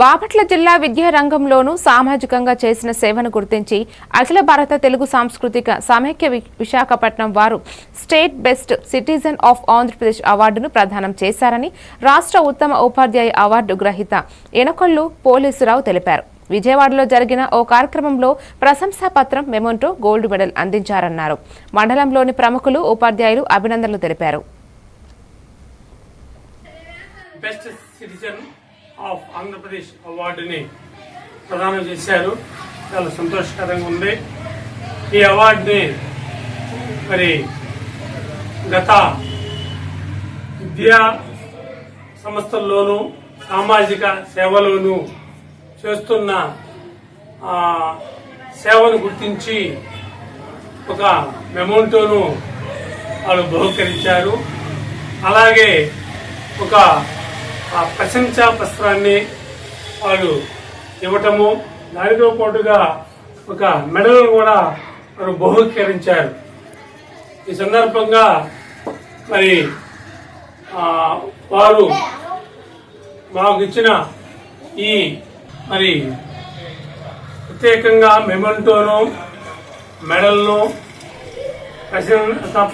బాపట్ల జిల్లా విద్యారంగంలోనూ సామాజికంగా చేసిన సేవను గుర్తించి అఖిల భారత తెలుగు సాంస్కృతిక సమైక్య విశాఖపట్నం వారు state best citizen of Andhra Pradesh అవార్డును ప్రదానం చేశారని రాష్ట్ర ఉత్తమ ఉపాధ్యాయ అవార్డు గ్రహీత ఎనకొల్లు పోలీసురావు తెలిపారు. విజయవాడలో జరిగిన ఓ కార్యక్రమంలో ప్రశంసా పత్రం మెమోంటో గోల్డ్ మెడల్ అందించారన్నారు. మండలంలోని ప్రముఖులు ఉపాధ్యాయులు అభినందనలు తెలిపారు. బెస్ట్ సిటిజన్ ఆఫ్ ఆంధ్రప్రదేశ్ అవార్డుని ప్రదానం చేశారు. చాలా సంతోషకరంగా ఉంది. ఈ అవార్డుని మరి గత విద్యా సంస్థల్లోనూ సామాజిక సేవలోనూ చేస్తున్న సేవను గుర్తించి ఒక మెమోంటోను వాళ్ళు బహుకరించారు. అలాగే ఒక ఆ ప్రశంసా పత్రాన్ని వాళ్ళు ఇవ్వటము. దానితో పాటుగా ఒక మెడల్ కూడా వారు బహుకరించారు. ఈ సందర్భంగా మరి వారు మాకు ఇచ్చిన ఈ మరి ప్రత్యేకంగా మెమంటోను మెడల్ను ప్రశంస